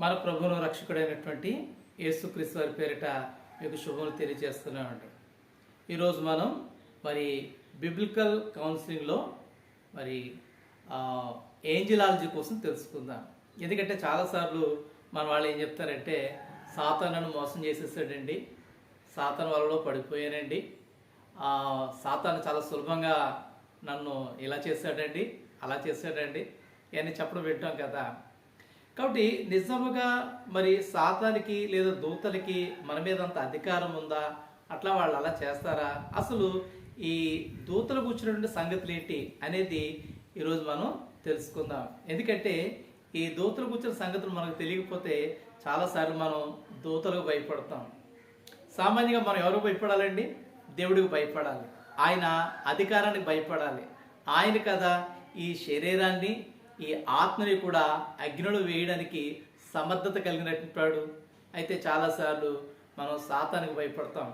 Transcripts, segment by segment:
మన ప్రభువును రక్షకుడైనటువంటి యేసుక్రీస్తు వారి పేరిట మీకు శుభములు తెలియజేస్తున్నామండి ఈరోజు మనం మరి బిబ్లికల్ కౌన్సిలింగ్లో మరి ఏంజిలాలజీ కోసం తెలుసుకుందాం. ఎందుకంటే చాలాసార్లు మన వాళ్ళు ఏం చెప్తారంటే సాతాన్ నన్ను మోసం చేసేసాడండి. సాతాన్ వలలో పడిపోయానండి. సాతాను చాలా సులభంగా నన్ను ఇలా చేశాడండి అలా చేశాడండి ఇవన్నీ చెప్పడం వింటాం కదా. కాబట్టి నిజముగా మరి సాతానికి లేదా దూతలకి మన మీద అంత అధికారం ఉందా? అట్లా వాళ్ళు అలా చేస్తారా? అసలు ఈ దూతలు కూర్చున్నటువంటి సంగతులు ఏంటి అనేది ఈరోజు మనం తెలుసుకుందాం. ఎందుకంటే ఈ దూతలు కూర్చున్న సంగతులు మనకు తెలియకపోతే చాలాసార్లు మనం దూతలకు భయపడతాం. సామాన్యంగా మనం ఎవరు భయపడాలండి? దేవుడికి భయపడాలి. ఆయన అధికారానికి భయపడాలి. ఆయన కదా ఈ శరీరాన్ని ఈ ఆత్మని కూడా అగ్నిలో వేయడానికి సమర్థత కలిగినట్టు అయితే చాలాసార్లు మనం సాతానికి భయపడతాం.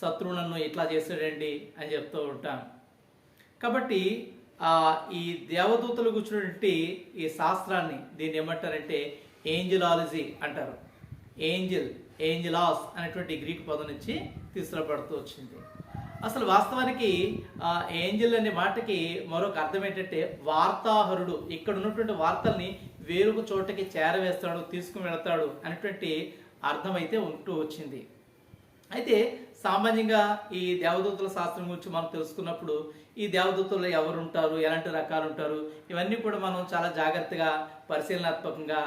శత్రువు నన్ను ఇట్లా చేసాడండి అని చెప్తూ ఉంటాం. కాబట్టి ఆ, ఈ దేవదూతలు కూర్చున్నటువంటి ఈ శాస్త్రాన్ని దీన్ని ఏమంటారంటే ఏంజిలాలజీ అంటారు. ఏంజిల్ ఏంజిలాస్ అనేటువంటి గ్రీక్ పదం నుంచి తీసుకురాబడుతూ వచ్చింది. అసలు వాస్తవానికి ఏంజిల్ అనే మాటకి మరొక అర్థం ఏంటంటే వార్తాహరుడు. ఇక్కడ ఉన్నటువంటి వార్తల్ని వేరొక చోటకి చేరవేస్తాడు తీసుకుని వెళతాడు అనేటువంటి అర్థం అయితే ఉంటూ వచ్చింది. అయితే సామాన్యంగా ఈ దేవదూతల శాస్త్రం గురించి మనం తెలుసుకున్నప్పుడు ఈ దేవదూతలు ఎవరు ఉంటారు ఎలాంటి రకాలు ఉంటారు ఇవన్నీ కూడా మనం చాలా జాగ్రత్తగా పరిశీలనాత్మకంగా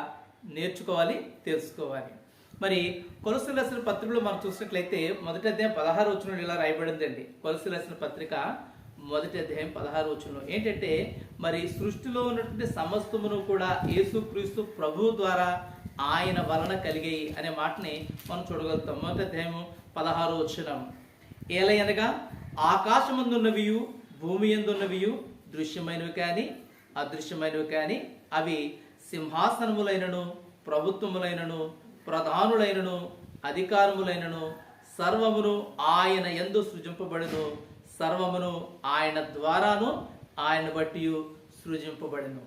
నేర్చుకోవాలి తెలుసుకోవాలి. మరి కొలసి రాసిన పత్రికలో మనం చూసినట్లయితే మొదటి అధ్యాయం పదహారు వచ్చిన ఇలా రాయబడిందండి కొలసి రాసిన పత్రిక మొదటి అధ్యాయం పదహారు వచనంలో. ఏంటంటే మరి సృష్టిలో ఉన్నటువంటి సమస్తమును కూడా యేసుక్రీస్తు ప్రభువు ద్వారా ఆయన వలన కలిగాయి అనే మాటని మనం చూడగలుగుతాం. మొదటి అధ్యాయము పదహారు వచనం. ఏలయనగా ఆకాశమందున్నవియు భూమి ఎందున్నవియు దృశ్యమైనవి కానీ అదృశ్యమైనవి కానీ అవి సింహాసనములైనను ప్రభుత్వములైనను ప్రధానులైనను అధికారములైనను సర్వమును ఆయన ఎందు సృజింపబడును. సర్వమును ఆయన ద్వారాను ఆయన బట్టి సృజింపబడును.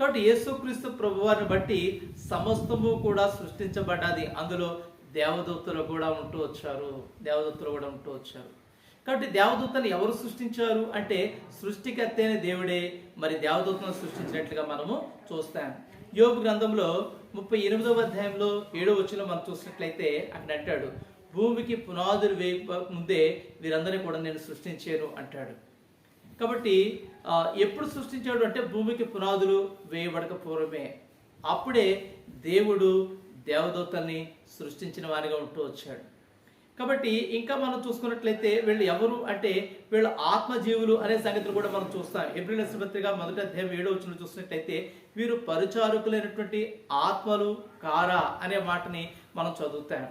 కాబట్టి యేసుక్రీస్తు ప్రభువారిని బట్టి సమస్తము కూడా సృష్టించబడ్డది. అందులో దేవదూతలు కూడా ఉంటూ వచ్చారు. దేవదూతలు కూడా ఉంటూ వచ్చారు. కాబట్టి దేవదూతను ఎవరు సృష్టించారు అంటే సృష్టికర్త దేవుడే. మరి దేవదూతను సృష్టించినట్లుగా మనము చూస్తాం. యోగు గ్రంథంలో ముప్పై ఎనిమిదవ అధ్యాయంలో ఏడో వచ్చిన మనం చూసినట్లయితే అక్కడ అంటాడు భూమికి పునాదులు వేయ ముందే వీరందరినీ కూడా నేను సృష్టించాను అంటాడు. కాబట్టి ఎప్పుడు సృష్టించాడు అంటే భూమికి పునాదులు వేయబడక పూర్వమే. అప్పుడే దేవుడు దేవదూతల్ని సృష్టించిన వారిగా ఉంటూ వచ్చాడు. కాబట్టి ఇంకా మనం చూసుకున్నట్లయితే వీళ్ళు ఎవరు అంటే వీళ్ళు ఆత్మజీవులు అనే సంగతిని కూడా మనం చూస్తాం. ఏప్రిల్ పత్రిక మొదటి అధ్యాయం ఏడో వచ్చిన చూసినట్లయితే వీరు పరిచారకులైనటువంటి ఆత్మలు కారా అనే మాటని మనం చదువుతాం.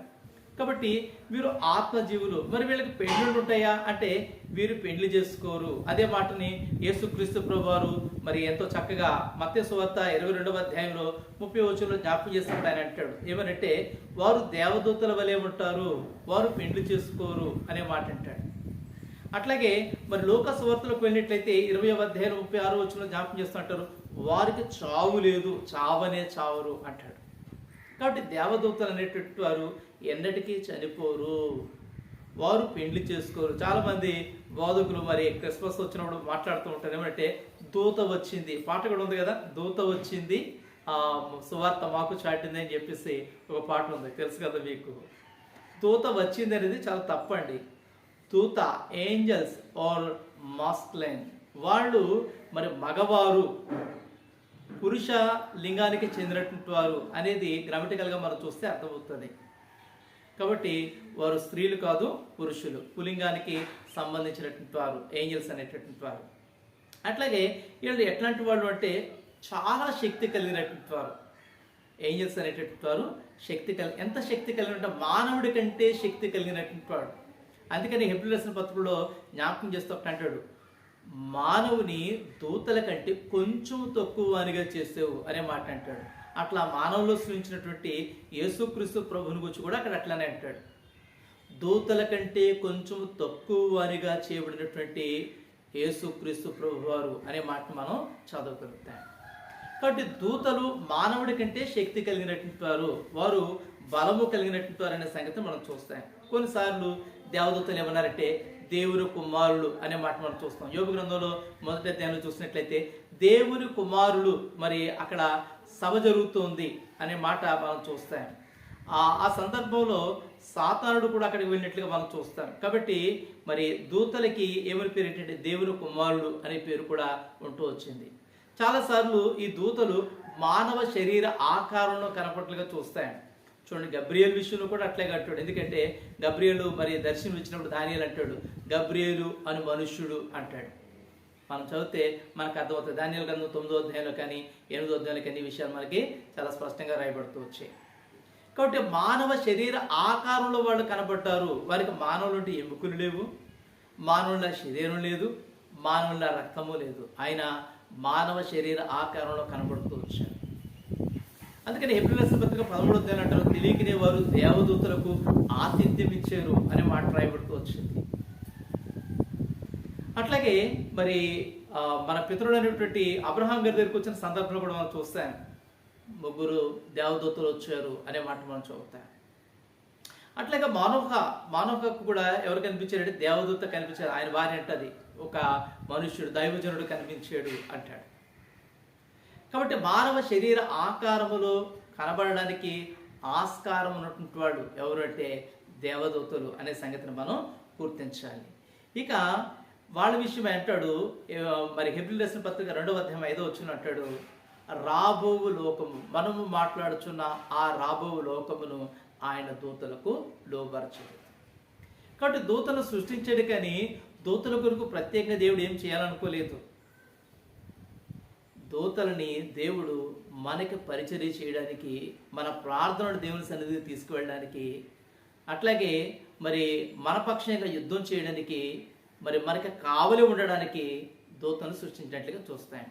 కాబట్టి వీరు ఆత్మజీవులు. మరి వీళ్ళకి పెండ్లు ఉంటాయా? అంటే వీరు పెండ్లి చేసుకోరు. అదే మాటని యేసుక్రీస్తు ప్రభువారు మరి ఎంతో చక్కగా మత్య సువార్త ఇరవై రెండవ అధ్యాయంలో ముప్పై వచ్చులో జ్ఞాపకం చేసినప్పుడు ఆయన అంటాడు. ఏమనంటే వారు దేవదూతల వలె ఉంటారు. వారు పెండ్లి చేసుకోరు అనే మాట అంటాడు. అట్లాగే మరి లోక సువార్తలకు వెళ్ళినట్లయితే ఇరవై అధ్యాయం ముప్పై ఆరు వచ్చిన జ్ఞాపకం చేస్తుంటారు వారికి చావు లేదు. చావనే చావరు అంటాడు. కాబట్టి దేవదూతలు అనేటట్టు వారు ఎన్నటికీ చనిపోరు. వారు పెండ్లి చేసుకోరు. చాలామంది బోధకులు మరి క్రిస్మస్ వచ్చినప్పుడు మాట్లాడుతూ ఉంటారు. ఏమంటే దూత వచ్చింది. పాట కూడా ఉంది కదా? దూత వచ్చింది. ఆ సువార్త మాకు చాటింది అని చెప్పేసి ఒక పాట ఉంది. తెలుసు కదా మీకు? దూత వచ్చింది అనేది చాలా తప్పండి. దూత ఏంజల్స్ ఆర్ మాస్క్లైన్. వాళ్ళు మరి మగవారు పురుష లింగానికి చెందినటువంటి వారు అనేది గ్రామటికల్గా మనం చూస్తే అర్థమవుతుంది. కాబట్టి వారు స్త్రీలు కాదు పురుషులు. పులింగానికి సంబంధించినటువంటి వారు ఏంజల్స్ అనేటటువంటి వారు. అట్లాగే వీళ్ళు ఎట్లాంటి వాళ్ళు అంటే చాలా శక్తి కలిగినటువంటి వారు. ఏంజల్స్ అనేటటువంటి వారు శక్తి కలి ఎంత శక్తి కలిగిన మానవుడి కంటే శక్తి కలిగినటువంటి వాడు. అందుకని హెబ్రిలసిన పత్రికలో జ్ఞాపకం చేస్తూ ఒకటి అంటాడు మానవుని దూతల కంటే కొంచెం తక్కువ అనిగా చేసేవు అనే మాట అంటాడు. అట్లా మానవులు సృష్టించినటువంటి యేసుక్రీస్తు ప్రభుని గురించి కూడా అక్కడ అట్లానే అంటాడు. దూతల కంటే కొంచెం తక్కువ వారిగా చేయబడినటువంటి యేసుక్రీస్తు ప్రభువారు అనే మాట మనం చదవగలుగుతాం. కాబట్టి దూతలు మానవుడి కంటే శక్తి కలిగినటువంటి వారు వారు బలము కలిగినటువంటి వారు అనే సంగతి మనం చూస్తాం. కొన్నిసార్లు దేవదూతలు ఏమన్నారంటే దేవుని కుమారుడు అనే మాట మనం చూస్తాం. యోగ గ్రంథంలో మొదటి అధ్యాయంలో చూసినట్లయితే దేవుని కుమారులు మరి అక్కడ సభ జరుగుతుంది అనే మాట మనం చూస్తాం. ఆ ఆ సందర్భంలో సాతానుడు కూడా అక్కడికి వెళ్ళినట్లుగా మనం చూస్తాం. కాబట్టి మరి దూతలకి ఏమని పేరు ఏంటంటే దేవుని కుమారుడు అనే పేరు కూడా ఉంటూ వచ్చింది. చాలాసార్లు ఈ దూతలు మానవ శరీర ఆకారంలో కనపట్లుగా చూస్తాయి. చూడండి గబ్రియల్ విషయంలో కూడా అట్లాగే అంటాడు ఎందుకంటే గబ్రియలు మరి దర్శనం ఇచ్చినప్పుడు దానియలు అంటాడు. గబ్రియలు అని మనుష్యుడు అంటాడు. మనం చదివితే మనకు అర్థమవుతుంది. ధాన్యాల గ్రంథం తొమ్మిదో అధ్యాయంలో కానీ ఎనిమిదో అధ్యాయంలో కానీ విషయాలు మనకి చాలా స్పష్టంగా రాయబడుతూ వచ్చాయి. కాబట్టి మానవ శరీర ఆకారంలో వాళ్ళు కనబడ్డారు. వారికి మానవులంటే ఎముకలు లేవు మానవుల శరీరం లేదు మానవుల రక్తము లేదు. ఆయన మానవ శరీర ఆకారంలో కనబడుతూ వచ్చారు అందుకని ఏప్రిల్ పత్రిక పదమూడు అంటారు. తెలియకనే వారు దేవదూతలకు ఆతిథ్యం ఇచ్చారు అనే మాట రాయబడుతూ వచ్చింది. అట్లాగే మరి మన పితరుడు అనేటువంటి అబ్రహాం గారి దగ్గరికి వచ్చిన సందర్భంలో కూడా మనం చూస్తాం ముగ్గురు దేవదూతలు వచ్చారు అనే మాట మనం చూస్తాం. అట్లాగే మానవక మానవకు కూడా ఎవరు కనిపించారంటే దేవదూత కనిపించారు ఆయన భార్య అంటది ఒక మనుష్యుడు దైవజనుడు కనిపించాడు అంటాడు. కాబట్టి మానవ శరీర ఆకారములో కనబడడానికి ఆస్కారం ఉన్నటువంటి వాడు ఎవరంటే దేవదూతలు అనే సంగతిని మనం గుర్తించాలి. ఇక వాళ్ళ విషయం అంటాడు మరి హెబ్రిల్ రాసిన పత్రిక రెండవ అధ్యాయం ఐదో వచ్చిన అంటాడు రాబోవు లోకము మనము మాట్లాడుచున్న ఆ రాబోవు లోకమును ఆయన దూతలకు లోబరచదు కాబట్టి దూతలు సృష్టించడు కానీ దూతల కొరకు ప్రత్యేకంగా దేవుడు ఏం చేయాలనుకోలేదు. దూతలని దేవుడు మనకి పరిచర్య చేయడానికి మన ప్రార్థనలు దేవుని సన్నిధికి తీసుకువెళ్ళడానికి అట్లాగే మరి మన పక్షంగా యుద్ధం చేయడానికి మరి మనకి కావలి ఉండడానికి దూతను సృష్టించినట్లుగా చూస్తాం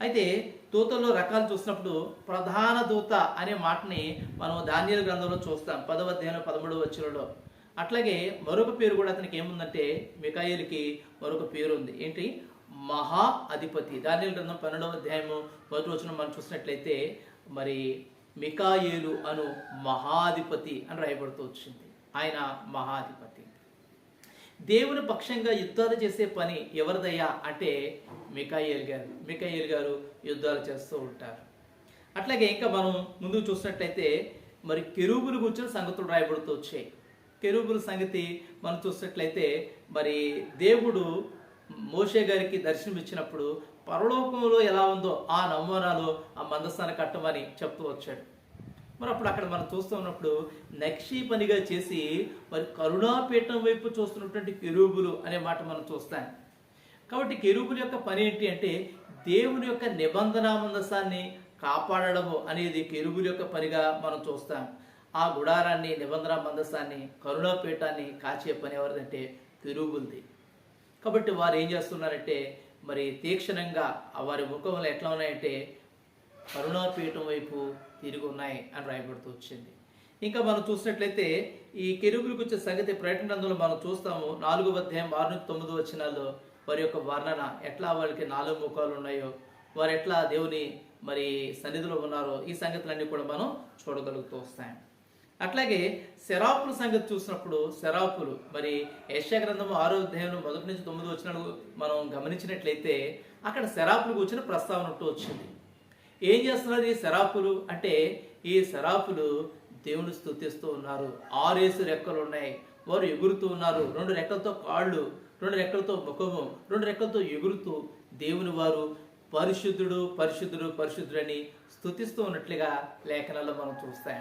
అయితే దూతల్లో రకాలు చూసినప్పుడు ప్రధాన దూత అనే మాటని మనం ధాన్యాల గ్రంథంలో చూస్తాం పదవ అధ్యాయం పదమూడవ వచ్చినలో అట్లాగే మరొక పేరు కూడా అతనికి ఏముందంటే మికాయిలకి మరొక పేరు ఉంది. ఏంటి? మహా అధిపతి. దాని గ్రంథం పన్నెండవ అధ్యాయము మొదటి వచ్చిన మనం చూసినట్లయితే మరి మికాయేలు అను మహాధిపతి అని రాయబడుతూ వచ్చింది. ఆయన మహాధిపతి. దేవుని పక్షంగా యుద్ధాలు చేసే పని ఎవరిదయ్యా? అంటే మికాయేల్ గారు. మికాయేల్ గారు యుద్ధాలు చేస్తూ ఉంటారు. అట్లాగే ఇంకా మనం ముందుకు చూసినట్లయితే మరి కెరూబులు గురించిన సంగతులు రాయబడుతూ వచ్చాయి. కెరూబుల సంగతి మనం చూసినట్లయితే మరి దేవుడు మోషే గారికి దర్శనం ఇచ్చినప్పుడు పరలోకంలో ఎలా ఉందో ఆ నమూనాలో ఆ మందస్థాన్ని కట్టమని చెప్తూ వచ్చాడు. మరి అప్పుడు అక్కడ మనం చూస్తూ ఉన్నప్పుడు నక్షీ పనిగా చేసి మరి కరుణాపీఠం వైపు చూస్తున్నటువంటి కెరూబులు అనే మాట మనం చూస్తాం. కాబట్టి కెరూబుల యొక్క పని ఏంటి అంటే దేవుని యొక్క నిబంధన మందసాన్ని కాపాడడము అనేది కెరూబుల యొక్క పనిగా మనం చూస్తాం. ఆ గుడారాన్ని నిబంధన మందసాన్ని కరుణాపీఠాన్ని కాచే పని ఎవరిదంటే కెరూబులది. కాబట్టి వారు ఏం చేస్తున్నారంటే మరి తీక్షణంగా వారి ముఖంలో ఎట్లా ఉన్నాయంటే కరుణాపీఠం వైపు తిరిగి ఉన్నాయి అని రాయబడుతూ వచ్చింది. ఇంకా మనం చూసినట్లయితే ఈ కెరుగులకు వచ్చే సంగతి ప్రకటన మనం చూస్తాము. నాలుగు అధ్యాయం ఆరు నుంచి తొమ్మిది వచ్చినాల్లో వారి యొక్క వర్ణన ఎట్లా వాళ్ళకి నాలుగు ముఖాలు ఉన్నాయో వారు ఎట్లా దేవుని మరి సన్నిధిలో ఉన్నారో ఈ సంగతులన్నీ కూడా మనం చూడగలుగుతూ వస్తాయి అట్లాగే శరాపుల సంగతి చూసినప్పుడు శరాపులు మరి యశా గ్రంథం ఆరో అధ్యాయంలో మొదటి నుంచి తొమ్మిది వచ్చిన మనం గమనించినట్లయితే అక్కడ శరాపులు కూర్చున్న ప్రస్తావన ఉంటూ వచ్చింది. ఏం చేస్తున్నారు ఈ శరాపులు అంటే ఈ శరాపులు దేవుని స్థుతిస్తూ ఉన్నారు. ఆరేసు రెక్కలు ఉన్నాయి. వారు ఎగురుతూ ఉన్నారు. రెండు రెక్కలతో కాళ్ళు రెండు రెక్కలతో ముఖము రెండు రెక్కలతో ఎగురుతూ దేవుని వారు పరిశుద్ధుడు పరిశుద్ధుడు పరిశుద్ధుడని స్థుతిస్తూ ఉన్నట్లుగా లేఖనాల్లో మనం చూస్తాం.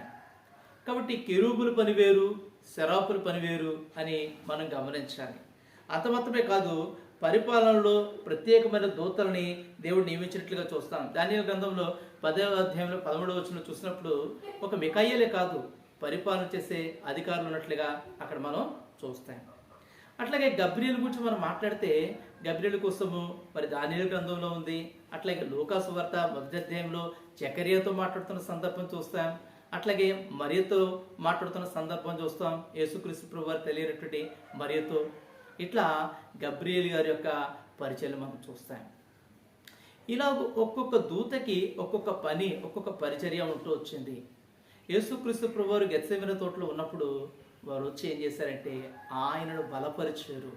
కాబట్టి కెరూబుల పని వేరు శరాపుల పని వేరు అని మనం గమనించాలి. అంతమాత్రమే కాదు పరిపాలనలో ప్రత్యేకమైన దూతల్ని దేవుడు నియమించినట్లుగా చూస్తాం. దాని గ్రంథంలో పదవ అధ్యాయంలో పదమూడవ వచ్చిన చూసినప్పుడు ఒక మికాయలే కాదు పరిపాలన చేసే అధికారులు ఉన్నట్లుగా అక్కడ మనం చూస్తాం. అట్లాగే గబ్రియల్ గురించి మనం మాట్లాడితే గబ్రియల్ కోసము మరి దానిల గ్రంథంలో ఉంది. అట్లాగే లోకాసు వార్త మొదటి అధ్యాయంలో చకరియాతో మాట్లాడుతున్న సందర్భం చూస్తాం. అట్లాగే మరియతో మాట్లాడుతున్న సందర్భం చూస్తాం. యేసుక్రీస్తు ప్రభు వారు తెలియనటువంటి మరియతో. ఇట్లా గబ్రియల్ గారి యొక్క పరిచయం మనం చూస్తాం. ఇలా ఒక్కొక్క దూతకి ఒక్కొక్క పని ఒక్కొక్క పరిచర్య ఉంటూ వచ్చింది. యేసుక్రీస్తు ప్రభువారు గెత్సమిన తోటలో ఉన్నప్పుడు వారు వచ్చి ఏం చేశారంటే ఆయనను బలపరిచారు.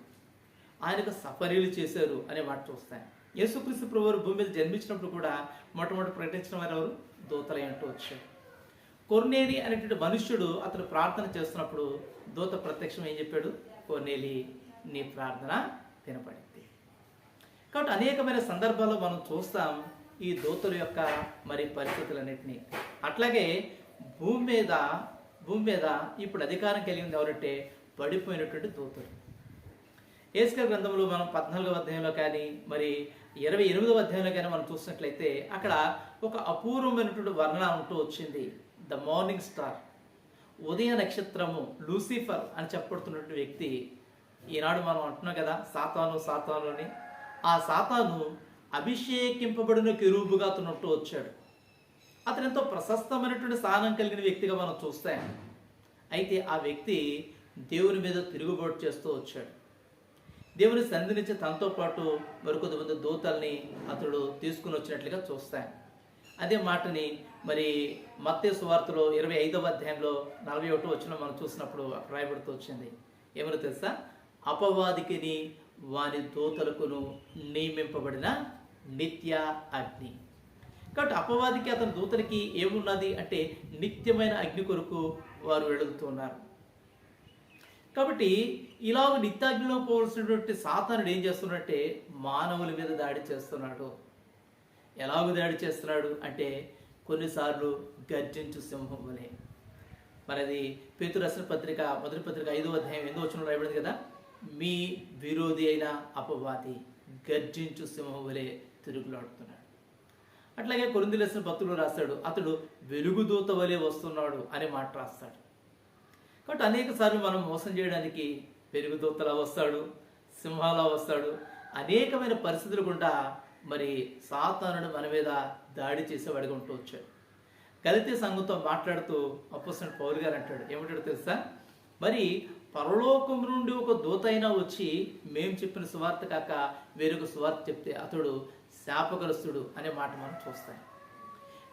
ఆయనకు సఫరీలు చేశారు అనే మాట చూస్తాం. యేసుక్రీస్తు ప్రభువారు భూమి మీద జన్మించినప్పుడు కూడా మొట్టమొదటి ప్రకటించిన వారు ఎవరు? దూతలై అంటూ వచ్చారు. కొర్నేలి అనేటువంటి మనుష్యుడు అతను ప్రార్థన చేస్తున్నప్పుడు దూత ప్రత్యక్షం ఏం చెప్పాడు? కొర్నేలి నీ ప్రార్థన వినపడింది. కాబట్టి అనేకమైన సందర్భాల్లో మనం చూస్తాం ఈ దూతల యొక్క మరి పరిస్థితులన్నింటినీ. అట్లాగే భూమి మీద భూమి మీద ఇప్పుడు అధికారం కలిగింది ఎవరంటే పడిపోయినటువంటి దూతలు. ఏసుక గ్రంథంలో మనం పద్నాలుగవ అధ్యాయంలో కానీ మరి ఇరవై ఎనిమిదవ అధ్యాయంలో కానీ మనం చూసినట్లయితే అక్కడ ఒక అపూర్వమైనటువంటి వర్ణన ఉంటూ వచ్చింది. The morning star. ఉదయ నక్షత్రము లూసిఫర్ అని చెప్పబడుతున్నటువంటి వ్యక్తి ఈనాడు మనం అంటున్నాం కదా సాతాను సాతాను అని. ఆ సాతాను అభిషేకింపబడిన కెరూబుగా అతనుంటూ వచ్చాడు. అతను ఎంతో ప్రశస్తమైనటువంటి స్థానం కలిగిన వ్యక్తిగా మనం చూస్తాం అయితే ఆ వ్యక్తి దేవుని మీద తిరుగుబాటు చేస్తూ వచ్చాడు. దేవుని సంధి నుంచి తనతో పాటు మరికొద్దిమంది దూతల్ని అతడు తీసుకుని వచ్చినట్లుగా చూస్తాం. అదే మాటని మరి మత్తే సువార్తలో ఇరవై ఐదవ అధ్యాయంలో నలభై ఒకటో వచ్చిన మనం చూసినప్పుడు అక్కడ రాయబడుతూ వచ్చింది. ఏమో తెలుసా? అపవాదికిని వాని దూతలకును నియమింపబడిన నిత్య అగ్ని. కాబట్టి అపవాదికి అతని దూతలకి ఏమున్నది? అంటే నిత్యమైన అగ్ని కొరకు వారు వెడుగుతున్నారు కాబట్టి ఇలాగ నిత్యాగ్నిలో పోవలసినటువంటి సాతానుడు ఏం చేస్తున్నట్టే మానవుల మీద దాడి చేస్తున్నాడు. ఎలాగో దాడి చేస్తున్నాడు అంటే కొన్నిసార్లు గర్జించు సింహం వలె. మరి అది పేతు రసన పత్రిక మొదటి పత్రిక ఐదో అధ్యాయం ఎందో వచ్చిన రాయబడింది కదా? మీ విరోధి అయిన అపవాది గర్జించు సింహం వలె తిరుగులాడుతున్నాడు. అట్లాగే కొరింది లెసిన భక్తులు రాస్తాడు అతడు వెలుగుదూత వలె వస్తున్నాడు అనే మాట రాస్తాడు. కాబట్టి అనేక సార్లు మనం మోసం చేయడానికి వెలుగుదూతలా వస్తాడు సింహాలా వస్తాడు అనేకమైన పరిస్థితులు గుండా మరి సాతానుడు మన మీద దాడి చేసేవాడిగా ఉంటూ వచ్చాడు. కలితే సంఘంతో మాట్లాడుతూ అప్పసిన పౌరు గారు అంటాడు ఏమంటాడు తెలుసా? మరి పరలోకం నుండి ఒక దూత అయినా వచ్చి మేము చెప్పిన సువార్త కాక వేరొక సువార్త చెప్తే అతడు శాపగ్రస్తుడు అనే మాట మనం చూస్తాం.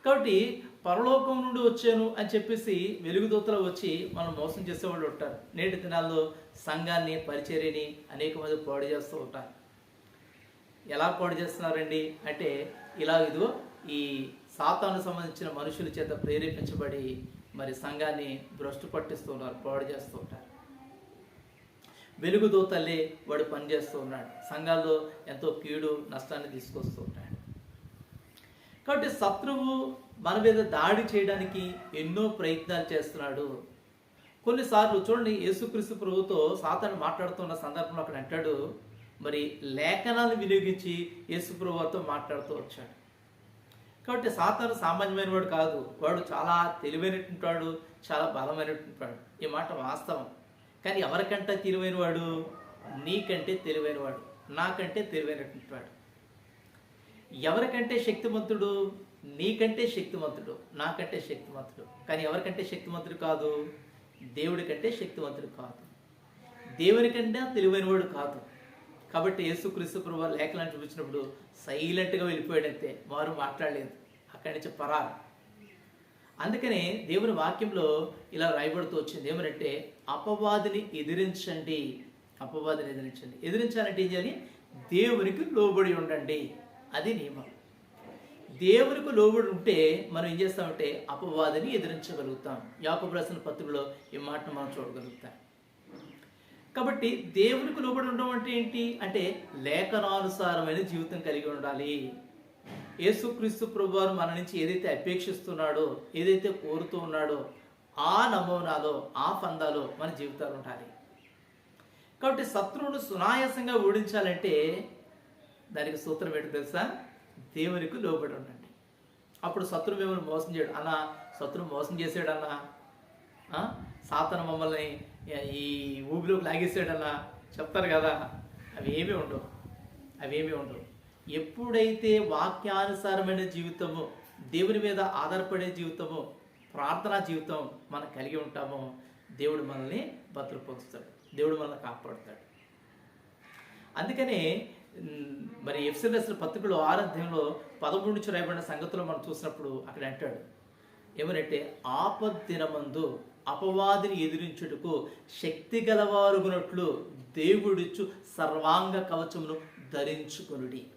కాబట్టి పరలోకం నుండి వచ్చాను అని చెప్పేసి వెలుగుదూతలు వచ్చి మనం మోసం చేసేవాళ్ళు ఉంటారు. నేటి దినాల్లో సంఘాన్ని పరిచర్యని అనేక మంది పాడు చేస్తూ ఉంటారు. ఎలా పాడు చేస్తున్నారండి? అంటే ఇలా ఇదో ఈ సాతాను సంబంధించిన మనుషుల చేత ప్రేరేపించబడి మరి సంఘాన్ని భ్రష్టు పట్టిస్తున్నారు పాడు చేస్తూ ఉంటారు వెలుగుదూతల్లే వాడు పనిచేస్తూ ఉన్నాడు. సంఘాల్లో ఎంతో కీడు నష్టాన్ని తీసుకొస్తూ ఉంటాడు. కాబట్టి శత్రువు మన మీద దాడి చేయడానికి ఎన్నో ప్రయత్నాలు చేస్తున్నాడు. కొన్నిసార్లు చూడండి యేసుక్రీస్తు ప్రభుతో సాతాను మాట్లాడుతున్న సందర్భంలో అక్కడ అంటాడు మరి లేఖనాలను వినియోగించి యేసుప్రభుతో మాట్లాడుతూ వచ్చాడు. కాబట్టి సాతాను సామాన్యమైన వాడు కాదు. వాడు చాలా తెలివైనటువంటి వాడు చాలా బలమైనటువంటి వాడు. ఈ మాట వాస్తవం. కానీ ఎవరికంటే తెలివైన వాడు నీకంటే తెలివైన వాడు నాకంటే తెలివైనటువంటి వాడు. ఎవరికంటే శక్తిమంతుడు? నీకంటే శక్తిమంతుడు. నాకంటే శక్తిమంతుడు. కానీ ఎవరికంటే శక్తిమంతుడు కాదు? దేవుడి కంటే శక్తివంతుడు కాదు. దేవుని కంటే తెలివైనవాడు కాదు. కాబట్టి యేసుక్రీస్తు ప్రభు లేఖలను చూపించినప్పుడు సైలెంట్గా వెళ్ళిపోయాడంతే. వారు మాట్లాడలేదు. అక్కడి నుంచి పరారు. అందుకనే దేవుని వాక్యంలో ఇలా రాయబడుతూ వచ్చింది. ఏమనంటే అపవాదిని ఎదిరించండి. అపవాదిని ఎదిరించండి. ఎదిరించాలంటే ఏం చేయాలి? దేవునికి లోబడి ఉండండి. అది నియమం. దేవునికి లోబడి ఉంటే మనం ఏం చేస్తామంటే అపవాదిని ఎదిరించగలుగుతాం. యాకబు రాసిన పత్రికలో ఈ మాటను మనం చూడగలుగుతాం. కాబట్టి దేవునికి లోబడి ఉండడం అంటే ఏంటి? అంటే లేఖనానుసారమైన జీవితం కలిగి ఉండాలి. యేసుక్రీస్తు ప్రభువారు మన నుంచి ఏదైతే అపేక్షిస్తున్నాడో ఏదైతే కోరుతూ ఉన్నాడో ఆ నమూనాలో ఆ ఫందాలో మన జీవితాలు ఉండాలి. కాబట్టి శత్రువును సునాయాసంగా ఓడించాలంటే దానికి సూత్రం ఏంటి తెలుసా? దేవునికి లోబడి ఉండండి. అప్పుడు శత్రువు మిమ్మల్ని మోసం చేయడు. అన్న శత్రువు మోసం చేసాడు అన్న సాతన మమ్మల్ని ఈ ఊబిలోకి లాగేసాడన్న చెప్తారు కదా అవి ఏమీ ఉండవు. అవేమీ ఉండవు. ఎప్పుడైతే వాక్యానుసారమైన జీవితము దేవుని మీద ఆధారపడే జీవితము ప్రార్థనా జీవితం మనం కలిగి ఉంటామో దేవుడు మనల్ని భద్రపరుస్తాడు. దేవుడు మనల్ని కాపాడుతాడు. అందుకనే మరి మరి ఎఫ్సిలస్ పత్రికలో ఆరాధ్యంలో పదమూడు నుంచి రాయబడిన సంగతులు మనం చూసినప్పుడు అక్కడ అంటాడు. ఏమనంటే ఆపద్దినమందు అపవాదిని ఎదిరించుటకు శక్తి గలవారుగునట్లు దేవుడిచ్చు సర్వాంగ కవచమును ధరించుకునుడి.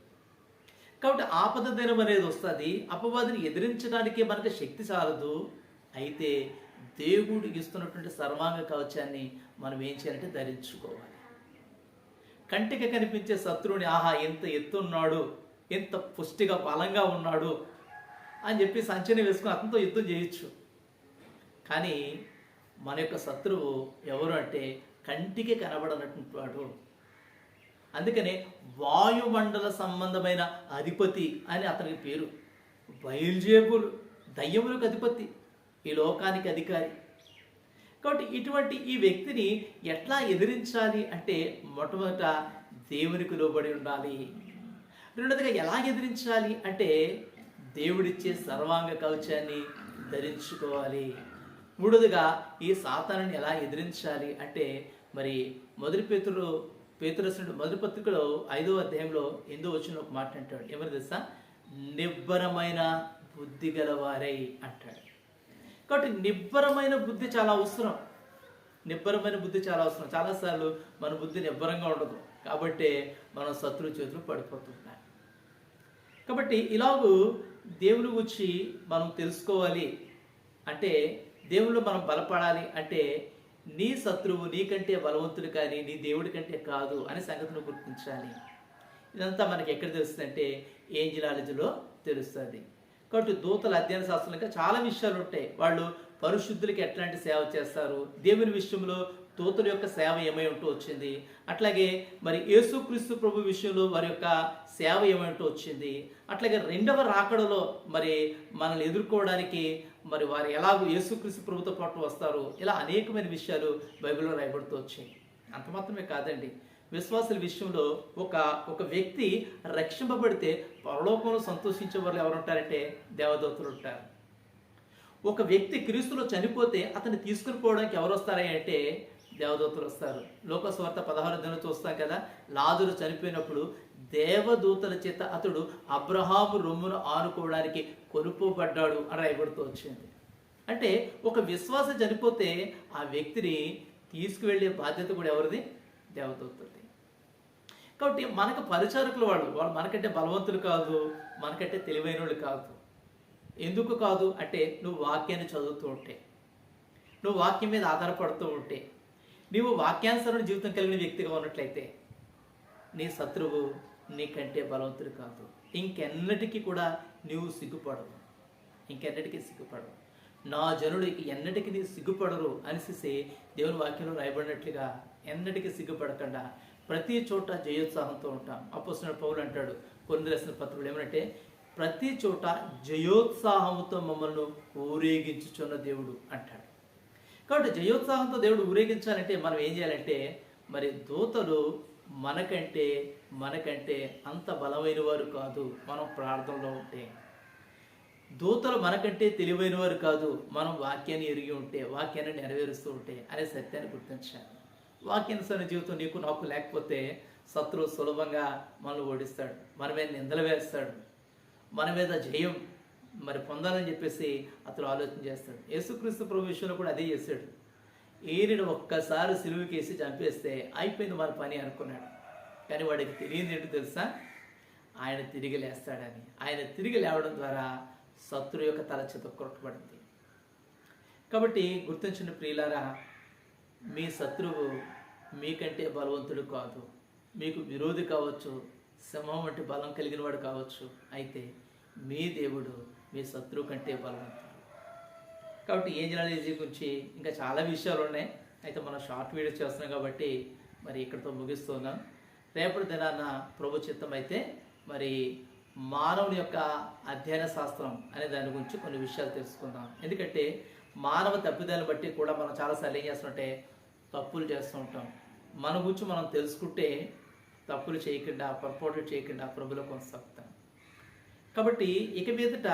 కాబట్టి ఆపద దినం అనేది వస్తుంది. అపవాదిని ఎదిరించడానికి మనకి శక్తి చాలదు అయితే దేవుడు ఇస్తున్నటువంటి సర్వాంగ కవచాన్ని మనం ఏం చేయాలంటే ధరించుకోవాలి. కంటికి కనిపించే శత్రువుని ఆహా ఎంత ఎత్తున్నాడు ఎంత పుష్టిగా బలంగా ఉన్నాడు అని చెప్పి సంచని వేసుకుని అతనితో యుద్ధం చేయొచ్చు. కానీ మన యొక్క శత్రువు ఎవరు అంటే కంటికి కనబడనటువంటి వాడు. అందుకనే వాయుమండల సంబంధమైన అధిపతి అని అతనికి పేరు. బయల్జేబులు దయ్యములకు అధిపతి ఈ లోకానికి అధికారి. కాబట్టి ఇటువంటి ఈ వ్యక్తిని ఎట్లా ఎదిరించాలి అంటే మొట్టమొదట దేవునికి లోబడి ఉండాలి. రెండోదిగా ఎలా ఎదిరించాలి అంటే దేవుడిచ్చే సర్వాంగ కవచాన్ని ధరించుకోవాలి. మూడోదిగా ఈ సాతానుని ఎలా ఎదిరించాలి అంటే మరి మొదటి పేతులు పేతురసుడు మొదటి పత్రికలో ఐదో అధ్యాయంలో ఎందో వచ్చిన ఒక మాట అంటాడు. ఎవరు తెలుసా? నిబ్బరమైన బుద్ధి గలవారై అంటాడు. కాబట్టి నిబ్బరమైన బుద్ధి చాలా అవసరం. నిబ్బరమైన బుద్ధి చాలా అవసరం. చాలాసార్లు మన బుద్ధి నిబ్బరంగా ఉండదు. కాబట్టి మనం శత్రు చేతులు పడిపోతున్నాం కాబట్టి ఇలాగూ దేవుని గురించి మనం తెలుసుకోవాలి అంటే దేవుళ్ళు మనం బలపడాలి అంటే నీ శత్రువు నీకంటే బలవంతుడు కానీ నీ దేవుడి కంటే కాదు అనే సంగతిని గుర్తించాలి. ఇదంతా మనకి ఎక్కడ తెలుస్తుందంటే ఏంజిలాలజీలో తెలుస్తుంది. కాబట్టి దూతల అధ్యయన శాస్త్రంలో ఇంకా చాలా విషయాలు ఉంటాయి. వాళ్ళు పరిశుద్ధులకి ఎట్లాంటి సేవ చేస్తారు? దేవుని విషయంలో దూతల యొక్క సేవ ఏమై ఉంటూ వచ్చింది? అట్లాగే మరి యేసుక్రీస్తు ప్రభు విషయంలో వారి యొక్క సేవ ఏమంటూ వచ్చింది? అట్లాగే రెండవ రాకడలో మరి మనల్ని ఎదుర్కోవడానికి మరి వారు ఎలాగో యేసుక్రీస్తు ప్రభుతో పాటు వస్తారు ఇలా అనేకమైన విషయాలు బైబిల్లో రాయబడుతూ వచ్చాయి. అంత మాత్రమే కాదండి. విశ్వాసుల విషయంలో ఒక ఒక వ్యక్తి రక్షింపబడితే పరలోకంలో సంతోషించే వాళ్ళు ఎవరు ఉంటారంటే దేవదూతలు ఉంటారు. ఒక వ్యక్తి క్రీస్తులో చనిపోతే అతన్ని తీసుకుని పోవడానికి ఎవరు వస్తారా అంటే దేవదూతలు వస్తారు. లోకస్వార్త పదహారు దిన చూస్తాం కదా లాజరు చనిపోయినప్పుడు దేవదూతల చేత అతడు అబ్రహాము రొమ్మును ఆనుకోవడానికి కొనుక్కోబడ్డాడు అని రాయబడుతూ వచ్చింది. అంటే ఒక విశ్వాస చనిపోతే ఆ వ్యక్తిని తీసుకువెళ్ళే బాధ్యత కూడా ఎవరిది? దేవదూతది కాబట్టి మనకు పరిచారకులు వాళ్ళు వాళ్ళు మనకంటే బలవంతులు కాదు మనకంటే తెలివైన వాళ్ళు కాదు. ఎందుకు కాదు? అంటే నువ్వు వాక్యాన్ని చదువుతూ ఉంటే నువ్వు వాక్యం మీద ఆధారపడుతూ ఉంటే నీవు వాక్యానుసరణ జీవితం కలిగిన వ్యక్తిగా ఉన్నట్లయితే నీ శత్రువు నీకంటే బలవంతుడు కాదు. ఇంకెన్నటికీ కూడా నీవు సిగ్గుపడవు. ఇంకెన్నటికీ సిగ్గుపడవు. నా జనుడు ఎన్నటికీ నీ సిగ్గుపడరు అనేసి దేవుని వాక్యంలో రాయబడినట్లుగా ఎన్నటికీ సిగ్గుపడకుండా ప్రతి చోట జయోత్సాహంతో ఉంటాం. అపోసిన పౌలు అంటాడు కొన్ని రాసిన పత్రులు ఏమంటే ప్రతి చోట జయోత్సాహంతో మమ్మల్ని ఊరేగించుచున్న దేవుడు అంటాడు. కాబట్టి జయోత్సాహంతో దేవుడు ఊరేగించాలంటే మనం ఏం చేయాలంటే మరి దూతలు మనకంటే మనకంటే అంత బలమైన వారు కాదు మనం ప్రార్థనలో ఉంటే. దూతలు మనకంటే తెలివైన వారు కాదు మనం వాక్యాన్ని ఎరిగి ఉంటే వాక్యాన్ని నెరవేరుస్తూ ఉంటే అనే సత్యాన్ని గుర్తించాలి. వాక్యానుసరణ జీవితం నీకు నాకు లేకపోతే శత్రువు సులభంగా మనల్ని ఓడిస్తాడు మన మీద నిందలు వేస్తాడు మన మీద జయం మరి పొందాలని చెప్పేసి అతను ఆలోచన చేస్తాడు. యేసుక్రీస్తు ప్రభు విషయంలో కూడా అదే చేశాడు. ఈయనను ఒక్కసారి సిలువుకేసి చంపేస్తే అయిపోయింది మన పని అనుకున్నాడు. కానీ వాడికి తెలియదు ఏంటో తెలుసా? ఆయన తిరిగి లేస్తాడని. ఆయన తిరిగి లేవడం ద్వారా శత్రు యొక్క తల చేత కొట్టబడింది కాబట్టి గుర్తించిన ప్రియులారా మీ శత్రువు మీకంటే బలవంతుడు కాదు. మీకు విరోధి కావచ్చు సింహం వంటి బలం కలిగిన వాడు కావచ్చు. అయితే మీ దేవుడు మీ శత్రువు కంటే బలవంతుడు. కాబట్టి ఏంజలాలజీ గురించి ఇంకా చాలా విషయాలు ఉన్నాయి. అయితే మనం షార్ట్ వీడియో చేస్తున్నాం కాబట్టి మరి ఇక్కడితో ముగిస్తున్నాం. రేపటి దినాన ప్రభు చిత్తం అయితే మరి మానవుని యొక్క అధ్యయన శాస్త్రం అనే దాని గురించి కొన్ని విషయాలు తెలుసుకుందాం. ఎందుకంటే మానవ తప్పిదాన్ని బట్టి కూడా మనం చాలాసార్లు ఏం చేస్తుంటే తప్పులు చేస్తూ ఉంటాం. మన గురించి మనం తెలుసుకుంటే తప్పులు చేయకుండా పొరపాటు చేయకుండా ప్రభులో కొనసాగుతాం. కాబట్టి ఇక మీదట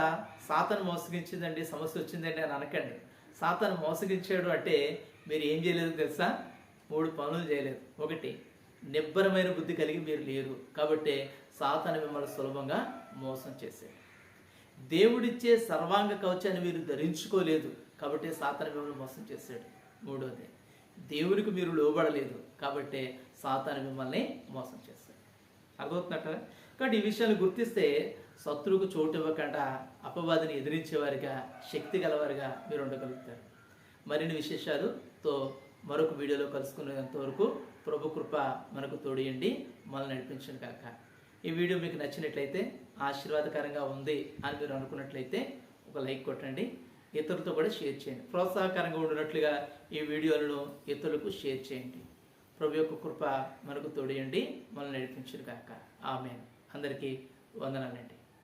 సాతను మోసగించిందండి సమస్య వచ్చిందండి అని అనకండి. సాతను మోసగించాడు అంటే మీరు ఏం చేయలేదు తెలుసా? మూడు పనులు చేయలేదు. ఒకటి నిబ్బరమైన బుద్ధి కలిగి మీరు లేరు. కాబట్టి సాతాను మిమ్మల్ని సులభంగా మోసం చేశాడు దేవుడిచ్చే సర్వాంగ కవచాన్ని మీరు ధరించుకోలేదు. కాబట్టి సాతాను మిమ్మల్ని మోసం చేశాడు. మూడోది దేవునికి మీరు లోబడలేదు. కాబట్టి సాతాను మిమ్మల్ని మోసం చేశాడు. అర్థమవుతున్నట్ట కాబట్టి ఈ విషయాన్ని గుర్తిస్తే శత్రువుకు చోటు ఇవ్వకుండా అపవాదిని ఎదిరించేవారిగా శక్తి గలవారిగా మీరు ఉండగలుగుతారు. మరిన్ని విశేషాలతో మరొక వీడియోలో కలుసుకునేంత వరకు ప్రభు కృప మనకు తోడియండి మనల్ని నడిపించండి కాక. ఈ వీడియో మీకు నచ్చినట్లయితే ఆశీర్వాదకరంగా ఉంది అని మీరు అనుకున్నట్లయితే ఒక లైక్ కొట్టండి ఇతరులతో కూడా షేర్ చేయండి. ప్రోత్సాహకరంగా ఉండినట్లుగా ఈ వీడియోలను ఇతరులకు షేర్ చేయండి. ప్రభు యొక్క కృప మనకు తోడియండి మనల్ని నడిపించడు కాక. ఆమె అందరికీ వందనాలండి.